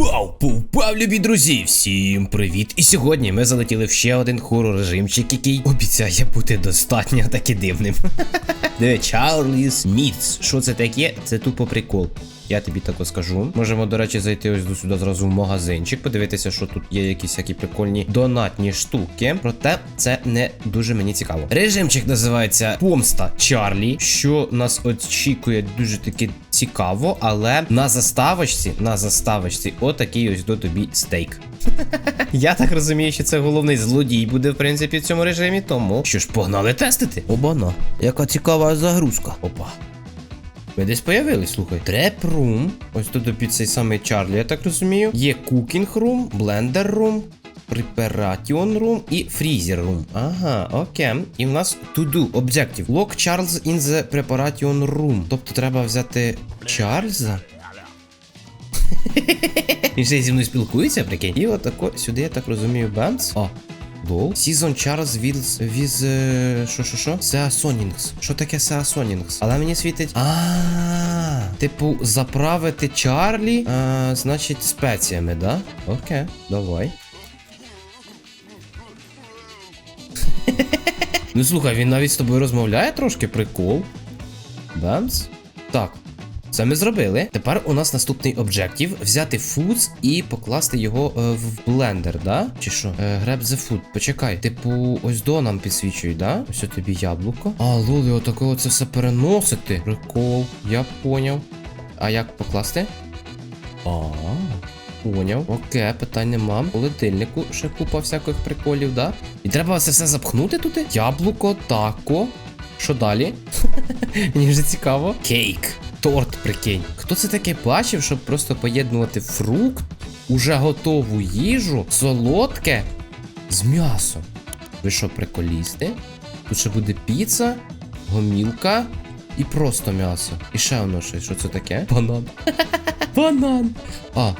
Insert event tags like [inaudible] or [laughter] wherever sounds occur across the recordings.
Вау! Повпав, любі друзі! Всім привіт! І сьогодні ми залетіли в ще один хорор режимчик, який обіцяє бути достатньо таки дивним. The Charlie's Myths. Що це таке? Це тупо прикол. Я тобі тако скажу. Можемо, до речі, зайти ось до сюди зразу в магазинчик, подивитися, що тут є якісь всякі прикольні донатні штуки. Проте це не дуже мені цікаво. Режимчик називається Помста Чарлі, що нас очікує дуже таки цікаво, але на заставочці, на заставочці, отакий ось до тобі стейк. [laughs] Я так розумію, що це головний злодій буде, в принципі, в цьому режимі, тому що ж погнали тестити. Обана, яка цікава загрузка. Опа. Ви десь появились, слухай. Треп рум. Ось тут під цей самий Чарлі, я так розумію. Є Cooking Room, Blender Room, Preparation Room і Freezer Room. Ага, окей. І в нас to do objective. Lock Charles in the Preparation Room. Тобто треба взяти Чарльза. [laughs] Він ще зі мною спілкується, прикинь. І отако сюди, я так розумію, Бемц. О. Лол. Season Charles with, with е, що, що, що? Seasonings. Що таке Seasonings? Але мені світить. А, типу, заправити Чарлі, а, значить, спеціями, да? Окей, давай. [laughs] ну слухай, він навіть з тобою розмовляє трошки, прикол. Бамс. Так. Це ми зробили. Тепер у нас наступний об'єктив взяти фудс і покласти його е, в блендер, да? Чи що? Grab the food. Почекай. Типу, ось до нам підсвічують, да? Ось тобі яблуко. А, лоли, отаке це все переносити. Прикол, я поняв. А як покласти? А. Поняв. Окей, питань нема. У холодильнику ще купа всяких приколів, да? І треба це все запхнути туди? Яблуко, тако. Що далі? [laughs] Мені вже цікаво. Кейк. Торт, прикинь. Хто це таке бачив, щоб просто поєднувати фрукт, уже готову їжу, солодке з м'ясом? Ви що, приколісти? Тут ще буде піца, гомілка і просто м'ясо. І ще воно щось. Що це таке? Банан. [laughs] Банан. А.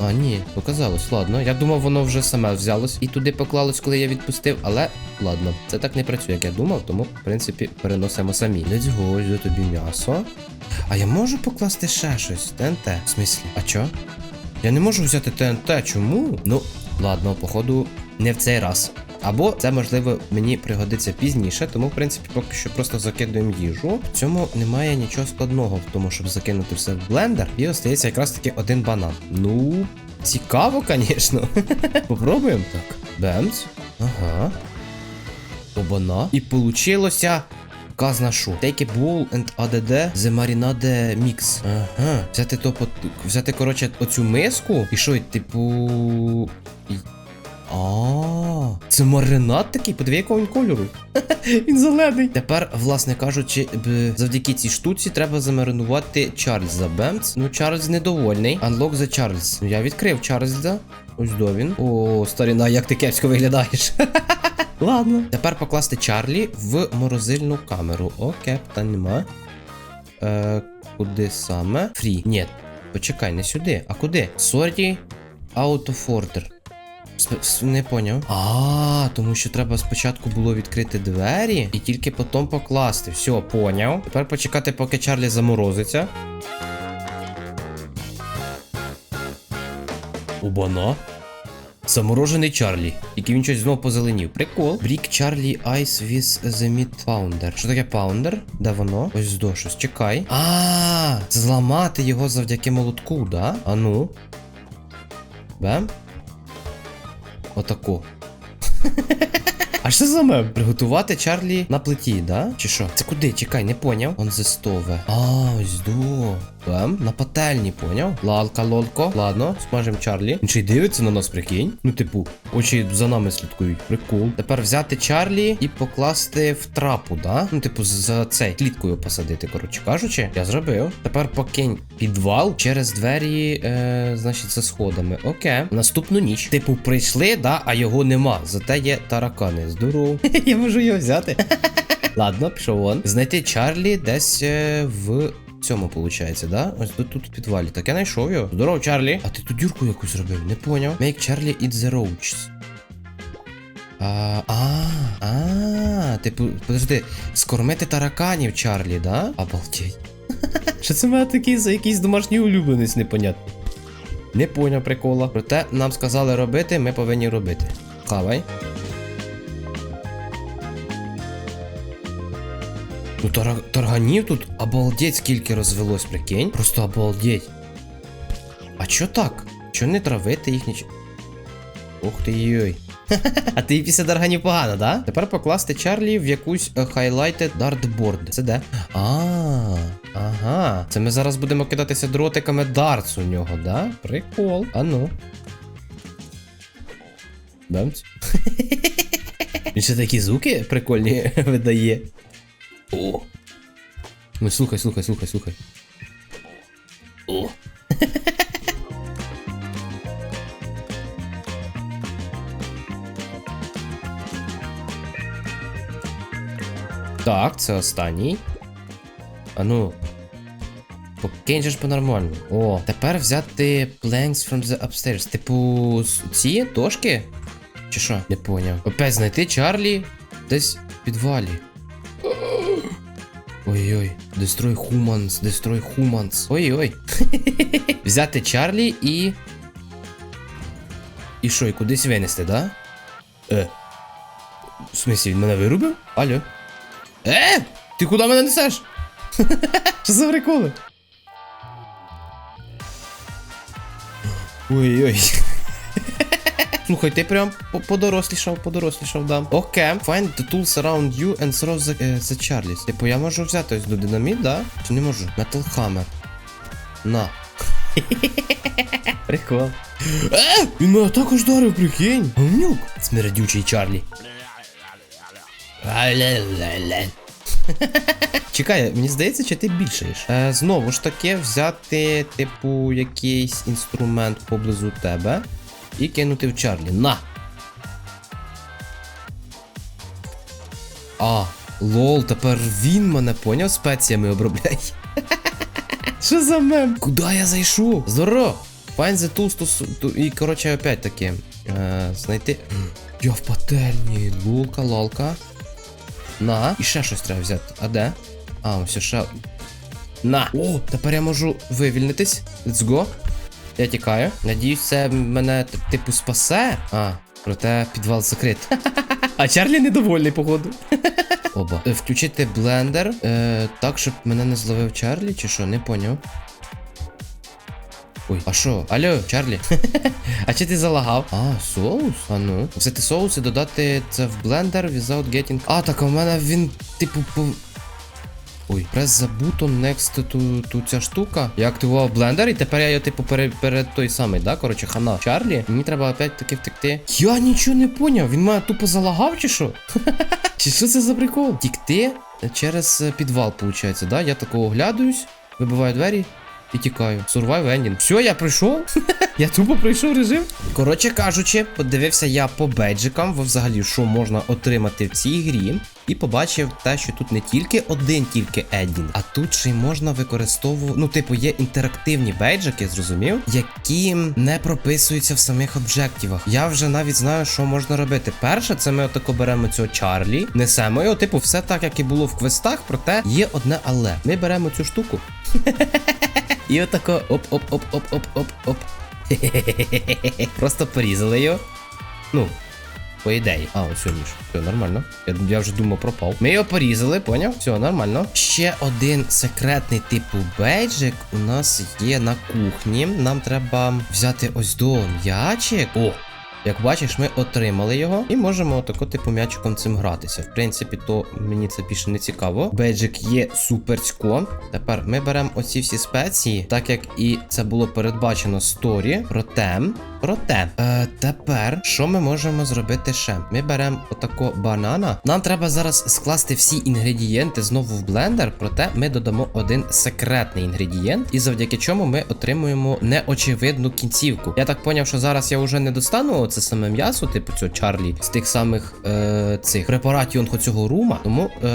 А, ні, показалось, ладно. Я думав, воно вже саме взялось і туди поклалось, коли я відпустив, але ладно, це так не працює, як я думав, тому, в принципі, переносимо самі. Let's go, ось тобі м'ясо. А я можу покласти ще щось? ТНТ. В смислі? А чо? Я не можу взяти ТНТ. Чому? Ну, ладно, походу, не в цей раз. Або це можливо мені пригодиться пізніше, тому в принципі поки що просто закидуємо їжу. В цьому немає нічого складного в тому, щоб закинути все в блендер. І остається якраз таки один банан. Ну, цікаво, звісно. [laughs] Попробуємо так. Бемс. Ага. Обана. І получилося. Казна шо. Take a bowl and add the marinade mix. Ага. Взяти то. Взяти, коротше, оцю миску. І що, типу. А, це маринад такий, подиви, якого він кольору. [laughs] Він зелений. Тепер, власне кажучи, завдяки цій штуці треба замаринувати Чарльза Бемц. Ну, Чарльз недовольний. Unlock the Чарльз. Ну, я відкрив Чарльза. Ось до він. О, старіна, як ти кепсько виглядаєш. [laughs] Ладно. Тепер покласти Чарлі в морозильну камеру. Окей, питань нема. Е, куди саме? Фрі. Ні. Почекай, не сюди. А куди? Sorry, out. Не поняв. А, тому що треба спочатку було відкрити двері і тільки потім покласти. Все, поняв. Тепер почекати, поки Чарлі заморозиться. Обана. Заморожений Чарлі. Тільки він щось знов позеленів. Прикол. Брік Чарлі Айс the meat pounder. Що таке паундер? Де воно? Ось до щось. Чекай. А, зламати його завдяки молотку, да? А ну. Бем. Отако. [laughs] А що за мем? Приготувати Чарлі на плиті, да? Чи що? Це куди? Чекай, не поняв. Он зестове. А, ось до. Бем, на пательні, поняв? Лалка, лолко. Ладно, смажем Чарлі. Він ще й дивиться на нас, прикинь. Ну, типу, очі за нами слідкують. Прикол. Тепер взяти Чарлі і покласти в трапу, да? Ну, типу, за цей кліткою посадити, коротше кажучи. Я зробив. Тепер покинь підвал через двері, е, значить, за сходами. Окей. Наступну ніч. Типу, прийшли, да, а його нема. Зате є таракани. Здорово. [laughs] Я можу його взяти. [laughs] Ладно, пішов вон. Знайти Чарлі десь е, в. Цьому виходить, да? Ось тут, тут в підвалі. Так я знайшов його. Здорово, Чарлі. А ти тут дюрку якусь зробив, не поняв. Make Charlie eat the roaches. А, а, а, типу, подожди, скормити тараканів Чарлі, да? Обалдеть. [laughs] Що це мене такий за якийсь домашній улюбленець непонятний. Не поняв прикола. Проте нам сказали робити, ми повинні робити. Хавай. Ну, тар- тарганів тут обалдеть скільки розвелось, прикинь. Просто обалдеть. А чо так? Чо не травити їх ніч... Ух ти йой. [laughs] А ти після тарганів погано, да? Тепер покласти Чарлі в якусь highlighted dartboard. Це де? А, ага. Це ми зараз будемо кидатися дротиками дартс у нього, да? Прикол. А ну. Бемц. [laughs] Він ще такі звуки прикольні [laughs] видає. О. Ну слухай, слухай, слухай, слухай. О. [laughs] Так, це останній. А ну. Покинь же ж по-нормальному. О, тепер взяти planks from the upstairs. Типу, ці дошки? Чи що? Не поняв. Опять знайти Чарлі десь в підвалі. Ой-ой, destroy humans, destroy humans. Ой-ой. [laughs] Взяти Чарлі і. І що, і кудись винести, да? Е. В смысле, він мене вирубив? Алло. Е! Ти куди мене несеш? [laughs] Що за приколи? Ой-ой. Слухай, ти прям по- подорослішав, подорослішав, да. Окей. Find the tools around you and throw the, е, the Charlies. Типу, я можу взяти ось до динаміт, да? Чи не можу? Metal Hammer. На. [laughs] Прикол. Е! Він мене також дарив, прикинь. Гавнюк. Смердючий Чарлі. [laughs] Чекай, мені здається, чи ти більшаєш. Е, знову ж таки, взяти, типу, якийсь інструмент поблизу тебе і кинути в Чарлі. На! А, лол, тепер він мене поняв спеціями обробляє. [laughs] Що за мем? Куди я зайшов? Здорово! Find the tools to... І, коротше, опять таки. Е, знайти. Я в пательні. Лулка, лалка. На. І ще щось треба взяти. А де? А, ось ще. На! О, тепер я можу вивільнитись. Let's go. Я тікаю. Надіюсь, це мене типу спасе. А, проте підвал закрит. [laughs] А Чарлі недовольний, походу. [laughs] Оба. Е, Включити блендер. Е, так, щоб мене не зловив Чарлі, чи що, не поняв. Ой, а що? Алло, Чарлі? [laughs] а чи ти залагав? А, соус? А ну. Взяти соус і додати це в блендер without getting. А, так а в мене він, типу, по. Ой, прес за бутон next to ця штука. Я активував блендер, і тепер я його, типу, перед, перед той самий, да? Коротше, хана. Чарлі. Мені треба опять таки втекти. Я нічого не поняв. Він мене тупо залагав, чи що? [laughs] Чи що це за прикол? Тікти через е, підвал, виходить, да? Я такого оглядуюсь, вибиваю двері і тікаю. Survive ending. Все, я пройшов. [laughs] я тупо пройшов режим. Коротше кажучи, подивився я по бейджикам, взагалі, що можна отримати в цій грі. І побачив те, що тут не тільки один тільки едінг, а тут ще й можна використовувати. Ну, типу, є інтерактивні бейджики, зрозумів, які не прописуються в самих об'єктивах. Я вже навіть знаю, що можна робити. Перше, це ми отако беремо цього Чарлі, несемо його, типу, все так, як і було в квестах, проте є одне але. Ми беремо цю штуку. [laughs] І отако оп-оп-оп-оп-оп-оп-оп. [laughs] Просто порізали його. Ну, по ідеї. А, ось ніж. Все нормально. Я, я вже думав, пропав. Ми його порізали, поняв? Все нормально. Ще один секретний типу бейджик у нас є на кухні. Нам треба взяти ось до м'ячик. О! Як бачиш, ми отримали його і можемо отако типу м'ячиком цим гратися. В принципі, то мені це більше не цікаво. Бейджик є суперсько. Тепер ми беремо оці всі спеції, так як і це було передбачено сторі. Проте, проте, е, тепер що ми можемо зробити ще? Ми беремо отако банана. Нам треба зараз скласти всі інгредієнти знову в блендер, проте ми додамо один секретний інгредієнт, і завдяки чому ми отримуємо неочевидну кінцівку. Я так поняв, що зараз я вже не достану це саме м'ясо, типу цього Чарлі, з тих самих е, цих препаратів цього рума. Тому, е,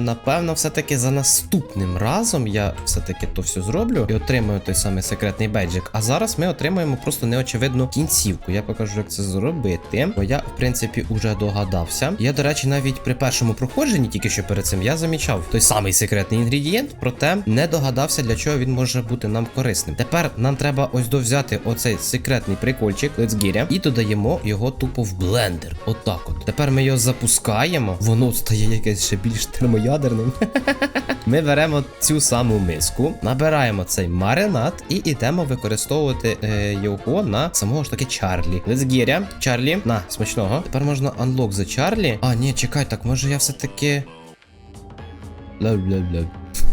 напевно, все-таки за наступним разом я все-таки то все зроблю і отримаю той самий секретний бейджик. А зараз ми отримаємо просто неочевидну кінцівку. Я покажу, як це зробити. Бо я, в принципі, уже догадався. Я, до речі, навіть при першому проходженні, тільки що перед цим, я замічав той самий секретний інгредієнт, проте не догадався, для чого він може бути нам корисним. Тепер нам треба ось довзяти оцей секретний прикольчик Let's it, і додаємо його тупо в блендер. Отак от. Тепер ми його запускаємо, воно стає якесь ще більш термоядерним. [laughs] Ми беремо цю саму миску, набираємо цей маринад і йдемо використовувати е, його на самого ж таки Чарлі. Get. Чарлі, на, смачного. Тепер можна unlock за Чарлі. А, ні, чекай, так може я все-таки.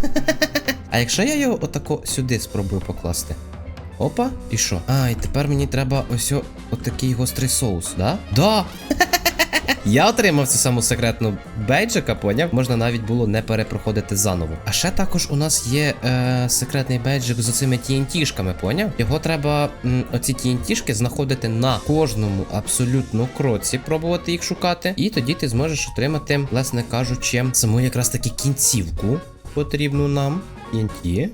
[laughs] А якщо я його отако сюди спробую покласти? Опа, і що? А, і тепер мені треба ось отакий гострий соус, да? Да! [laughs] Я отримав цю саму секретну бейджика, поняв? Можна навіть було не перепроходити заново. А ще також у нас є е, секретний бейджик з оцими TNT-шками, поняв? Його треба м, оці TNT-шки знаходити на кожному абсолютно кроці, пробувати їх шукати. І тоді ти зможеш отримати, власне кажучи, саму якраз таки кінцівку потрібну нам. TNT.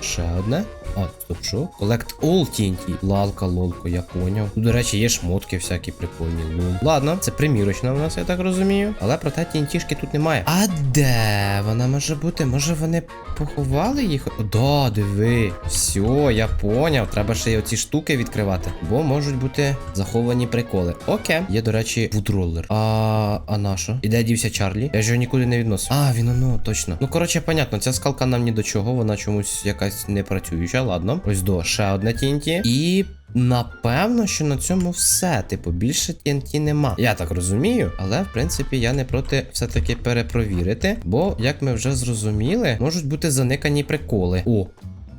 Ще одне. А, стоп, що? Collect all TNT. Лалка, лолко, я поняв. Тут, до речі, є шмотки всякі прикольні. Лол. Ладно, це примірочна у нас, я так розумію. Але проте TNT-шки тут немає. А де вона може бути? Може вони поховали їх? О, Да, диви. Все, я поняв. Треба ще й оці штуки відкривати. Бо можуть бути заховані приколи. Окей. Є, до речі, вудроллер. А, а на що? І де дівся Чарлі? Я ж його нікуди не відносив. А, він ну, точно. Ну, коротше, понятно, ця скалка нам ні до чого, вона чомусь якась не працююча. Ладно. Ось до ще одне TNT. І. Напевно, що на цьому все. Типу, більше TNT нема. Я так розумію, але в принципі я не проти все-таки перепровірити. Бо, як ми вже зрозуміли, можуть бути заникані приколи. О,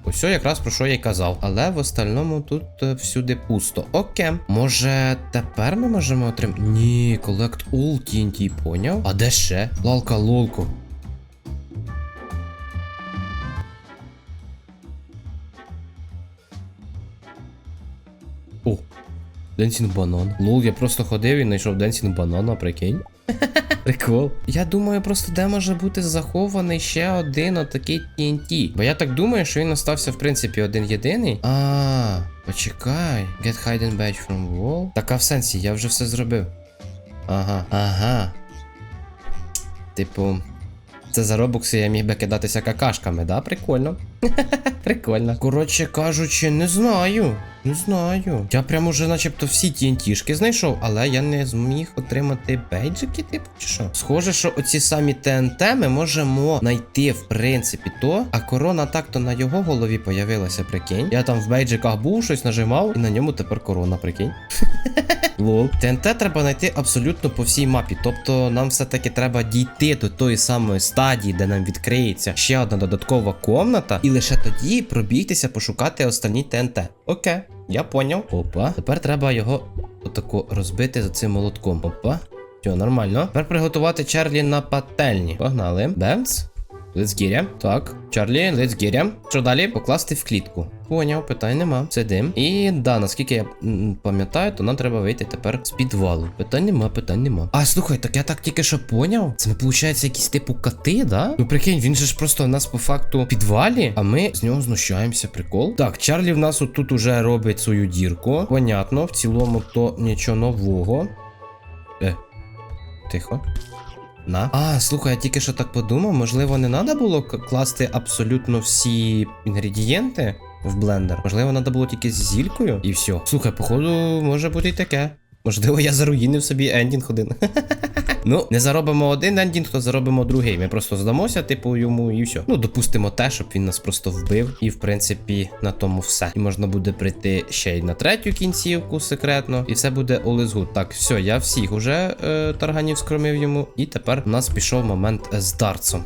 Ось якраз про що я й казав. Але в остальному тут е, всюди пусто. Окей. Може, тепер ми можемо отримати. Ні, collect all TNT, поняв? А де ще? Лалка лолко. Денсінг банан. Лол, я просто ходив і знайшов Денсінг банана, прикинь. [laughs] Прикол. Я думаю, просто де може бути захований ще один отакий TNT. Бо я так думаю, що він остався, в принципі, один єдиний. А, почекай. Get hidden badge from wall. Так, а в сенсі, я вже все зробив. Ага, ага. Типу. Це за робокси я міг би кидатися какашками, да? Прикольно. [laughs] Прикольно. Коротше кажучи, не знаю. Не знаю. Я прям уже начебто всі TNT-шки знайшов, але я не зміг отримати бейджики, типу, чи що? Схоже, що оці самі ТНТ ми можемо знайти, в принципі, то. А корона так-то на його голові появилася, прикинь. Я там в бейджиках був, щось нажимав, і на ньому тепер корона, прикинь. Лол. ТНТ треба знайти абсолютно по всій мапі. Тобто нам все-таки треба дійти до тої самої стадії, де нам відкриється ще одна додаткова комната, і лише тоді пробігтися пошукати останні ТНТ. Окей, я поняв. Опа. Тепер треба його отако розбити за цим молотком. Опа. Все, нормально. Тепер приготувати Чарлі на пательні. Погнали. Бемц. Let's get him. Так, Чарлі, him. Що далі? Покласти в клітку. Поняв, питань нема. Сидим. І да, наскільки я пам'ятаю, то нам треба вийти тепер з підвалу. Питань нема, питань нема. А слухай, так я так тільки що поняв. Це ми, виходить, якісь типу коти, да? Ну прикинь, він же ж просто у нас по факту в підвалі, а ми з нього знущаємося. Прикол. Так, Чарлі в нас отут уже робить свою дірку. Понятно, в цілому то нічого нового. Е, тихо. На. А, слухай, я тільки що так подумав, можливо, не треба було класти абсолютно всі інгредієнти в блендер. Можливо, треба було тільки з зількою і все. Слухай, походу, може бути і таке. Можливо, я заруїнив собі ендінг один. [laughs] Ну, не заробимо один ендінг, то заробимо другий. Ми просто здамося, типу, йому і все. Ну, допустимо те, щоб він нас просто вбив. І в принципі, на тому все. І можна буде прийти ще й на третю кінцівку секретно. І все буде is. Так, все, я всіх уже е, тарганів скромив йому. І тепер у нас пішов момент з Дарцом.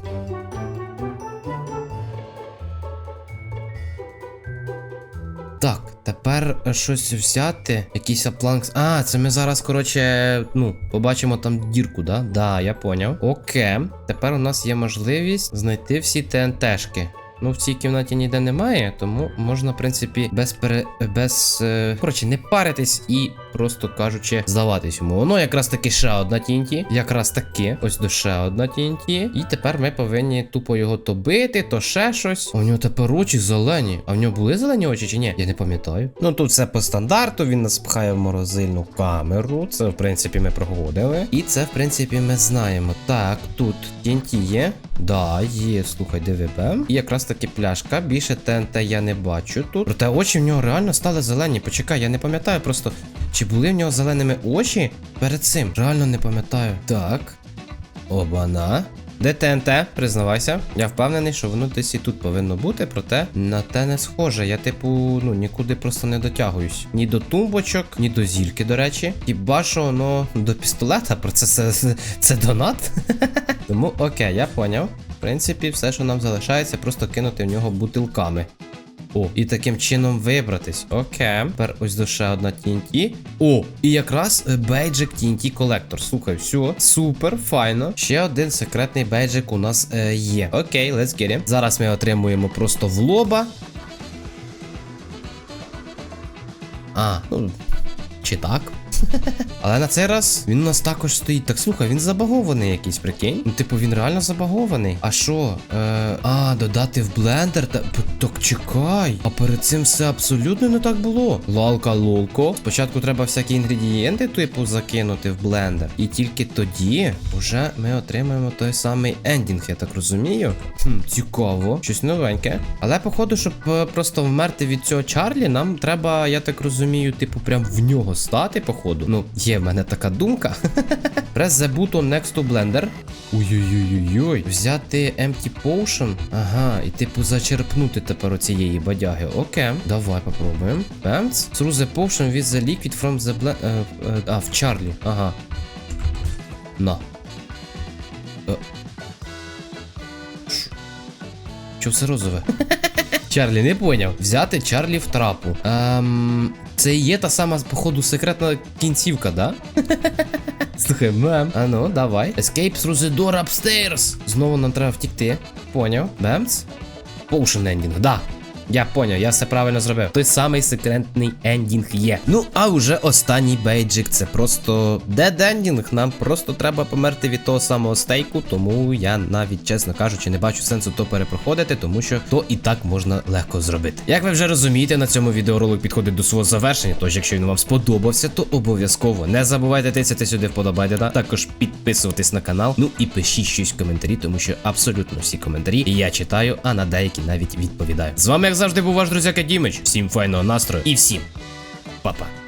Так, тепер е, щось взяти. Якийсь апланкс. А, це ми зараз, коротше, ну, побачимо там дірку, да? Да, я поняв. Окей. Тепер у нас є можливість знайти всі ТНТшки. Ну, в цій кімнаті ніде немає, тому можна, в принципі, без пере. без. е, Коротше, не паритись і просто кажучи, здаватись йому. Воно якраз таки ще одна TNT, якраз таки, ось до ще одна TNT. І тепер ми повинні тупо його то бити, то ще щось. А у нього тепер очі зелені. А в нього були зелені очі чи ні? Я не пам'ятаю. Ну тут все по стандарту, він нас пхає в морозильну камеру. Це, в принципі, ми проходили. І це, в принципі, ми знаємо. Так, тут TNT є. Да, є, слухай, бем. І якраз таки пляшка. Більше ТНТ я не бачу тут. Проте очі в нього реально стали зелені. Почекай, я не пам'ятаю просто, чи були в нього зеленими очі перед цим. Реально не пам'ятаю. Так. Обана. Де ТНТ? Признавайся. Я впевнений, що воно десь і тут повинно бути, проте на те не схоже. Я, типу, ну нікуди просто не дотягуюсь. Ні до тумбочок, ні до зірки, до речі. Хіба що воно до пістолета, про це це, це донат. [laughs] Тому окей, я поняв. В принципі, все, що нам залишається, просто кинути в нього бутилками. О, і таким чином вибратись. Окей. Тепер ось до ще одна TNT. О, і якраз е, бейджик TNT колектор. Слухай, все, супер, файно. Ще один секретний бейджик у нас е, є. Окей, let's get it. Зараз ми отримуємо просто в лоба. А, ну. Чи так? [laughs] Але на цей раз він у нас також стоїть. Так слухай, він забагований якийсь, прикинь. Ну, типу, він реально забагований. А що? Е, а, додати в блендер? Та, так чекай. А перед цим все абсолютно не так було. Лалка лолко. Спочатку треба всякі інгредієнти, типу, закинути в блендер. І тільки тоді вже ми отримаємо той самий ендінг, я так розумію. Хм, цікаво, щось новеньке. Але походу, щоб е, просто вмерти від цього Чарлі, нам треба, я так розумію, типу, прям в нього стати, походу. Ну, є в мене така думка. [laughs] Press the button next to blender. Ой-ой-ой-ой. Взяти empty potion. Ага, і типу зачерпнути тепер оцієї бадяги. Окей, давай попробуємо. Бемц. Through the potion with the liquid from the blend... Е, е, а, в Чарлі. Ага. На. Е. Ш- все розове? [laughs] Чарлі, не поняв. Взяти Чарлі в трапу. Ем, це є та сама, походу, секретна кінцівка, да? [laughs] Слухай, мем. А ну, давай. Escape through the door upstairs. Знову нам треба втікти. Поняв. Бемц. Potion ending, да. Я поняв, я все правильно зробив. Той самий секретний ендінг є. Ну, а вже останній бейджик. Це просто дед ендінг. Нам просто треба померти від того самого стейку. Тому я навіть, чесно кажучи, не бачу сенсу то перепроходити, тому що то і так можна легко зробити. Як ви вже розумієте, на цьому відеоролик підходить до свого завершення. Тож, якщо він вам сподобався, то обов'язково не забувайте тисяти сюди вподобайте, та також підписуватись на канал. Ну і пишіть щось в коментарі, тому що абсолютно всі коментарі я читаю, а на деякі навіть відповідаю. З вами, як завжди, був ваш друзяка Дімич. Всім файного настрою і всім па-па.